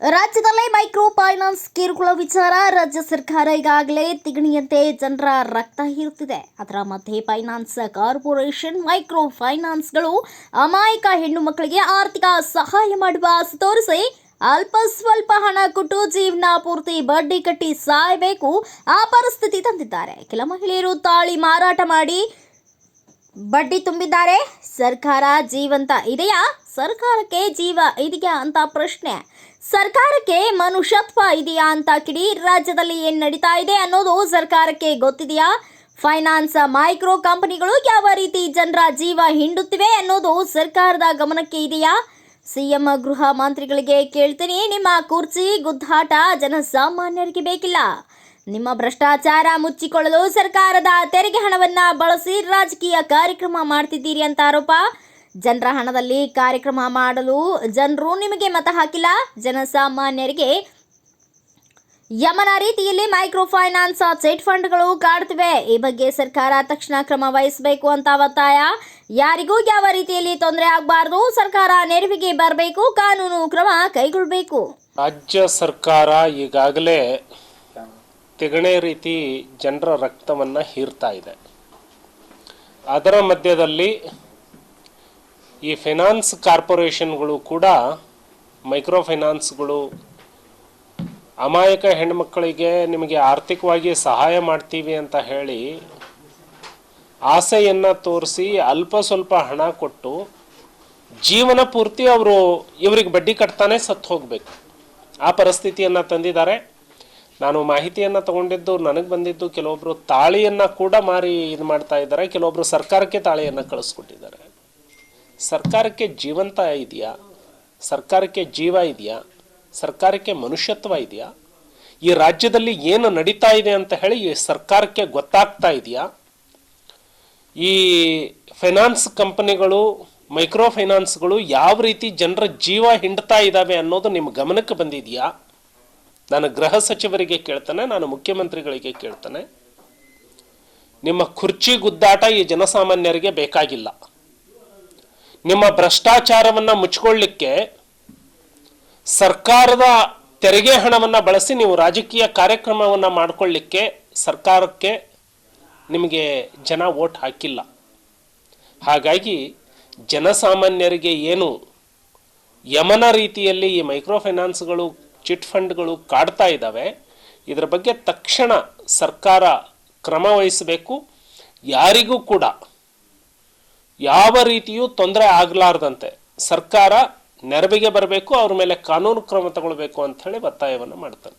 ರಾಜ್ಯದಲ್ಲೇ micro finance ಕಿರುಕುಳ ವಿಚಾರ. ರಾಜ್ಯ ಸರ್ಕಾರ ಈಗಾಗಲೇ ತಿಗಣಿಯಂತೆ ಜನರ ರಕ್ತ ಹೀರುತ್ತಿದೆ. ಅದರ ಮಧ್ಯೆ ಫೈನಾನ್ಸ್ ಕಾರ್ಪೊರೇಷನ್ ಮೈಕ್ರೋ ಫೈನಾನ್ಸ್ಗಳು ಅಮಾಯಕ ಹೆಣ್ಣು ಮಕ್ಕಳಿಗೆ ಆರ್ಥಿಕ ಸಹಾಯ ಮಾಡುವ ತೋರಿಸಿ ಅಲ್ಪ ಸ್ವಲ್ಪ ಹಣ ಕೊಟ್ಟು ಜೀವನ ಪೂರ್ತಿ ಬಡ್ಡಿ ಕಟ್ಟಿ ಸಾಯಬೇಕು ಆ ಪರಿಸ್ಥಿತಿ ತಂದಿದ್ದಾರೆ. ಕೆಲ ಮಹಿಳೆಯರು ತಾಳಿ ಮಾರಾಟ ಮಾಡಿ ಬಡ್ಡಿ ತುಂಬಿದ್ದಾರೆ. ಸರ್ಕಾರ ಜೀವಂತ ಇದೆಯಾ? ಸರ್ಕಾರಕ್ಕೆ ಜೀವ ಇದೆಯಾ ಅಂತ ಪ್ರಶ್ನೆ. ಸರ್ಕಾರಕ್ಕೆ ಮನುಷ್ಯತ್ವ ಇದೆಯಾ ಅಂತ ಕಿಡಿ ರಾಜ್ಯದಲ್ಲಿ ಏನು ನಡೀತಾ ಇದೆ ಅನ್ನೋದು ಸರ್ಕಾರಕ್ಕೆ ಗೊತ್ತಿದೆಯಾ? ಫೈನಾನ್ಸ್ ಮೈಕ್ರೋ ಕಂಪನಿಗಳು ಯಾವ ರೀತಿ ಜನರ ಜೀವ ಹಿಂಡುತ್ತಿವೆ ಅನ್ನೋದು ಸರ್ಕಾರದ ಗಮನಕ್ಕೆ ಇದೆಯಾ? ಸಿಎಂ ಗೃಹ ಮಂತ್ರಿಗಳಿಗೆ ಕೇಳ್ತೀನಿ. ನಿಮ್ಮ ಕುರ್ಚಿ ಗುದ್ದಾಟ ಜನಸಾಮಾನ್ಯರಿಗೆ ಬೇಕಿಲ್ಲ. ನಿಮ್ಮ ಭ್ರಷ್ಟಾಚಾರ ಮುಚ್ಚಿಕೊಳ್ಳಲು ಸರ್ಕಾರದ ತೆರಿಗೆ ಹಣವನ್ನ ಬಳಸಿ ರಾಜಕೀಯ ಕಾರ್ಯಕ್ರಮ ಮಾಡ್ತಿದ್ದೀರಿ ಅಂತ ಆರೋಪ. ಜನರ ಹಣದಲ್ಲಿ ಕಾರ್ಯಕ್ರಮ ಮಾಡಲು ಜನರು ನಿಮಗೆ ಮತ ಹಾಕಿಲ್ಲ. ಜನಸಾಮಾನ್ಯರಿಗೆ ಯಮನ ರೀತಿಯಲ್ಲಿ ಮೈಕ್ರೋ ಫೈನಾನ್ಸ್ ಚೆಟ್ ಫಂಡ್ಗಳು ಕಾಡ್ತಿವೆ ಈ ಬಗ್ಗೆ ಸರ್ಕಾರ ತಕ್ಷಣ ಕ್ರಮ ವಹಿಸಬೇಕು ಅಂತ ಒತ್ತಾಯ. ಯಾರಿಗೂ ಯಾವ ರೀತಿಯಲ್ಲಿ ತೊಂದರೆ ಆಗಬಾರ್ದು ಸರ್ಕಾರ ನೆರವಿಗೆ ಬರಬೇಕು, ಕಾನೂನು ಕ್ರಮ ಕೈಗೊಳ್ಳಬೇಕು. ರಾಜ್ಯ ಸರ್ಕಾರ ಈಗಾಗಲೇ ತಿಗಣೆ ರೀತಿ ಜನರ ರಕ್ತವನ್ನು ಹೀರ್ತಾ ಇದೆ. ಅದರ ಮಧ್ಯದಲ್ಲಿ ಈ ಫೈನಾನ್ಸ್ ಕಾರ್ಪೊರೇಷನ್ಗಳು ಕೂಡ ಮೈಕ್ರೋ ಫೈನಾನ್ಸ್ಗಳು ಅಮಾಯಕ ಹೆಣ್ಮಕ್ಕಳಿಗೆ ನಿಮಗೆ ಆರ್ಥಿಕವಾಗಿ ಸಹಾಯ ಮಾಡ್ತೀವಿ ಅಂತ ಹೇಳಿ ಆಸೆಯನ್ನು ತೋರಿಸಿ ಅಲ್ಪ ಸ್ವಲ್ಪ ಹಣ ಕೊಟ್ಟು ಜೀವನ ಪೂರ್ತಿ ಅವರು ಇವರಿಗೆ ಬಡ್ಡಿ ಕಟ್ತಾನೆ ಸತ್ತು ಹೋಗಬೇಕು. ಆ ಪರಿಸ್ಥಿತಿಯನ್ನು ತಂದಿದ್ದಾರೆ. ನಾನು ಮಾಹಿತಿಯನ್ನು ತಗೊಂಡಿದ್ದು, ನನಗೆ ಬಂದಿದ್ದು ಕೆಲವೊಬ್ಬರು ತಾಳಿಯನ್ನು ಕೂಡ ಮಾರಿ ಇದು ಮಾಡ್ತಾ ಇದ್ದಾರೆ ಕೆಲವೊಬ್ಬರು ಸರ್ಕಾರಕ್ಕೆ ತಾಳಿಯನ್ನು ಕಳಿಸ್ಕೊಟ್ಟಿದ್ದಾರೆ. ಸರ್ಕಾರಕ್ಕೆ ಜೀವಂತ ಇದೆಯಾ? ಸರ್ಕಾರಕ್ಕೆ ಜೀವ ಇದೆಯಾ? ಸರ್ಕಾರಕ್ಕೆ ಮನುಷ್ಯತ್ವ ಇದೆಯಾ? ಈ ರಾಜ್ಯದಲ್ಲಿ ಏನು ನಡೀತಾ ಇದೆ ಅಂತ ಹೇಳಿ ಸರ್ಕಾರಕ್ಕೆ ಗೊತ್ತಾಗ್ತಾ ಇದೆಯಾ? ಈ ಫೈನಾನ್ಸ್ ಕಂಪನಿಗಳು, ಮೈಕ್ರೋ ಫೈನಾನ್ಸ್ಗಳು ಯಾವ ರೀತಿ ಜನರ ಜೀವ ಹಿಂಡ್ತಾ ಇದ್ದಾವೆ ಅನ್ನೋದು ನಿಮ್ಮ ಗಮನಕ್ಕೆ ಬಂದಿದೆಯಾ? ನಾನು ಗೃಹ ಸಚಿವರಿಗೆ ಕೇಳ್ತಾನೆ, ನಾನು ಮುಖ್ಯಮಂತ್ರಿಗಳಿಗೆ ಕೇಳ್ತಾನೆ. ನಿಮ್ಮ ಕುರ್ಚಿ ಗುದ್ದಾಟ ಈ ಜನಸಾಮಾನ್ಯರಿಗೆ ಬೇಕಾಗಿಲ್ಲ. ನಿಮ್ಮ ಭ್ರಷ್ಟಾಚಾರವನ್ನು ಮುಚ್ಕೊಳ್ಳಿಕ್ಕೆ ಸರ್ಕಾರದ ತೆರಿಗೆ ಹಣವನ್ನು ಬಳಸಿ ನೀವು ರಾಜಕೀಯ ಕಾರ್ಯಕ್ರಮವನ್ನು ಮಾಡಿಕೊಳ್ಳಿಕ್ಕೆ ಸರ್ಕಾರಕ್ಕೆ ನಿಮಗೆ ಜನ ಓಟ್ ಹಾಕಿಲ್ಲ. ಹಾಗಾಗಿ ಜನಸಾಮಾನ್ಯರಿಗೆ ಏನು ಯಮನ ರೀತಿಯಲ್ಲಿ ಈ ಮೈಕ್ರೋ ಫೈನಾನ್ಸ್ಗಳು ಚಿಟ್ ಫಂಡ್ಗಳು ಕಾಡ್ತಾ ಇದ್ದಾವೆ ಇದರ ಬಗ್ಗೆ ತಕ್ಷಣ ಸರ್ಕಾರ ಕ್ರಮ ವಹಿಸಬೇಕು. ಯಾರಿಗೂ ಕೂಡ ಯಾವ ರೀತಿಯೂ ತೊಂದರೆ ಆಗಲಾರ್ದಂತೆ ಸರ್ಕಾರ ನೆರವಿಗೆ ಬರಬೇಕು, ಅವ್ರ ಮೇಲೆ ಕಾನೂನು ಕ್ರಮ ತಗೊಳ್ಬೇಕು ಅಂಥೇಳಿ ಒತ್ತಾಯವನ್ನು ಮಾಡ್ತಾರೆ.